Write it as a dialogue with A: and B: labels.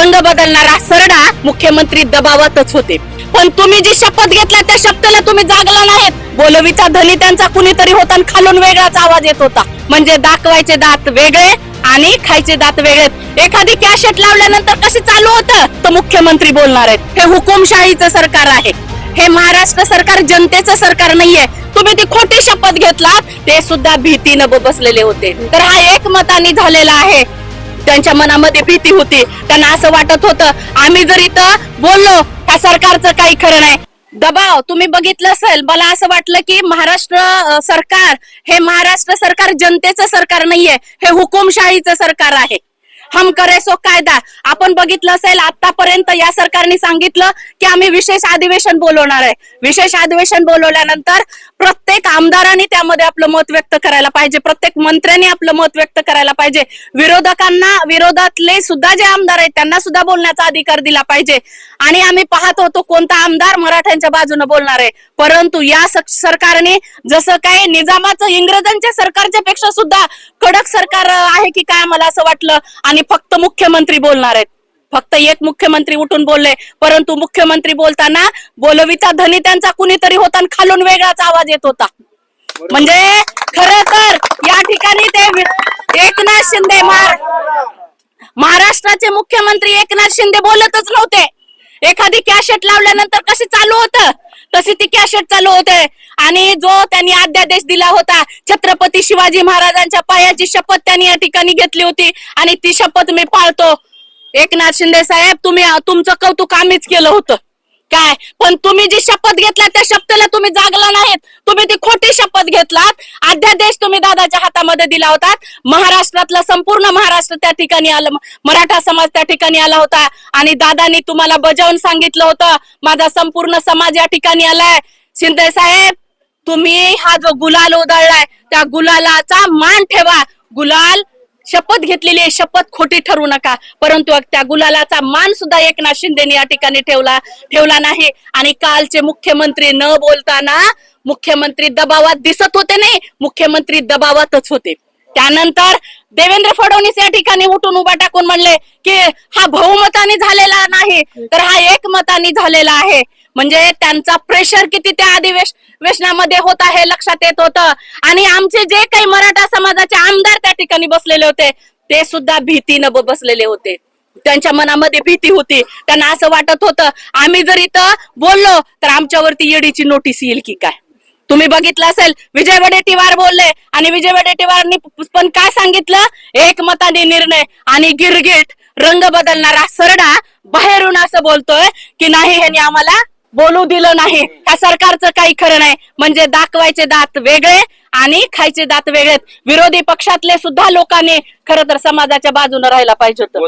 A: रंग बदलणारा सरडा मुख्यमंत्री दबावातच होते. पण तुम्ही जी शपथ घेतला त्या शपथेला तुम्ही जागला नाहीत. बोलवीचा धनी त्यांचा कुणीतरी होता आणि खालून वेगळाच आवाज येत होता. म्हणजे दाखवायचे दात वेगळे आणि खायचे दात वेगळे. एखादी कॅशेट लावल्यानंतर कसे चालू होतं? तर मुख्यमंत्री बोलणार आहेत. हे हुकुमशाहीचं सरकार आहे. हे महाराष्ट्र सरकार जनतेचं सरकार नाहीये. तुम्ही ती खोटी शपथ घेतलात ते सुद्धा भीतीनं बसलेले होते. तर हा एकमताने झालेला आहे. त्यांच्या मनामध्ये भीती होती. त्यांना असं वाटत होतं आम्ही जर इथं बोललो त्या सरकारचं काही खरं नाही. दबाव तुम्ही बघितलं असेल मला असं वाटलं की महाराष्ट्र सरकार हे महाराष्ट्र सरकार जनतेचं सरकार नाहीये हे हुकुमशाहीचं सरकार आहे. हम करे सो कायदा. आपण बघितलं असेल आतापर्यंत या सरकारने सांगितलं की आम्ही विशेष अधिवेशन बोलवणार आहे. विशेष अधिवेशन बोलवल्यानंतर प्रत्येक आमदारांनी त्यामध्ये आपलं मत व्यक्त करायला पाहिजे. प्रत्येक मंत्र्यांनी आपलं मत व्यक्त करायला पाहिजे. विरोधकांना विरोधातले सुद्धा जे आमदार आहेत त्यांना सुद्धा बोलण्याचा अधिकार दिला पाहिजे. आणि आम्ही पाहत होतो कोणता आमदार मराठ्यांच्या बाजूने बोलणार आहे. परंतु या सरकारने जसं काही निजामाचं इंग्रजांच्या सरकारच्या पेक्षा सुद्धा कडक सरकार आहे की काय मला असं वाटलं? आणि फक्त मुख्यमंत्री बोलणार आहेत. फक्त एक मुख्यमंत्री उठून बोलले. परंतु मुख्यमंत्री बोलताना बोलविता धनी त्यांचा कुणीतरी होता आणि खालून वेगळाच आवाज येत होता. म्हणजे खर तर या ठिकाणी ते एकनाथ शिंदे महार- महाराष्ट्राचे मुख्यमंत्री एकनाथ शिंदे बोलतच नव्हते. एखादी कॅशेट लावल्यानंतर कशी चालू होतं? तशी ती कॅशेट चालू होते. आणि जो त्यांनी अध्यादेश दिला होता छत्रपती शिवाजी महाराजांच्या पायाची शपथ त्यांनी या ठिकाणी घेतली होती. आणि ती शपथ मी पाळतो. एकनाथ शिंदे साहेब तुम्ही तुमचं कौतुक आम्हीच केलं होतं. काय? पण तुम्ही जी शपथ घेतला त्या शपथेला तुम्ही जागला नाहीत. तुम्ही ती खोटी शपथ घेतलात. अध्यादेश तुम्ही दादाच्या हातामध्ये दिला होता. महाराष्ट्रातला संपूर्ण महाराष्ट्र त्या ठिकाणी आलं. मराठा समाज त्या ठिकाणी आला होता. आणि दादानी तुम्हाला बजावून सांगितलं होतं माझा संपूर्ण समाज या ठिकाणी आलाय. शिंदे साहेब तुम्ही हा जो गुलाल उधळलाय त्या गुलालाचा मान ठेवा. गुलाल शपथ घेतलेली आहे शपथ खोटी ठरू नका. परंतु त्या गुलालाचा मान सुद्धा एकनाथ शिंदेने या ठिकाणी ठेवला ठेवला नाही. आणि कालचे मुख्यमंत्री न बोलताना मुख्यमंत्री दबावात दिसत होते नाही मुख्यमंत्री दबावातच होते. त्यानंतर देवेंद्र फडणवीस या ठिकाणी उठून उभा टाकून म्हणले की हा बहुमताने झालेला नाही तर हा एकमताने झालेला आहे. म्हणजे त्यांचा प्रेशर किती त्या वेशनामध्ये होत हे लक्षात येत होतं. आणि आमचे जे काही मराठा समाजाचे आमदार त्या ठिकाणी बसलेले होते ते सुद्धा भीतीनं बसलेले होते. त्यांच्या मनामध्ये भीती होती. त्यांना असं वाटत होतं आम्ही जर इथं बोललो तर आमच्यावरती येडीची नोटीस येईल की काय? तुम्ही बघितलं असेल विजय वडेट्टीवार बोलले आणि विजय वडेट्टीवारनी पण काय सांगितलं? एकमताने निर्णय आणि गिरगिट रंग बदलणारा सरडा बाहेरून असं बोलतोय की नाही ह्यांनी आम्हाला बोलू दिलं नाही. त्या सरकारचं काही खरं नाही. म्हणजे दाखवायचे दात वेगळे आणि खायचे दात वेगळे विरोधी पक्षातले सुद्धा लोकांनी खरं तर समाजाच्या बाजूने राहायला पाहिजे होतं.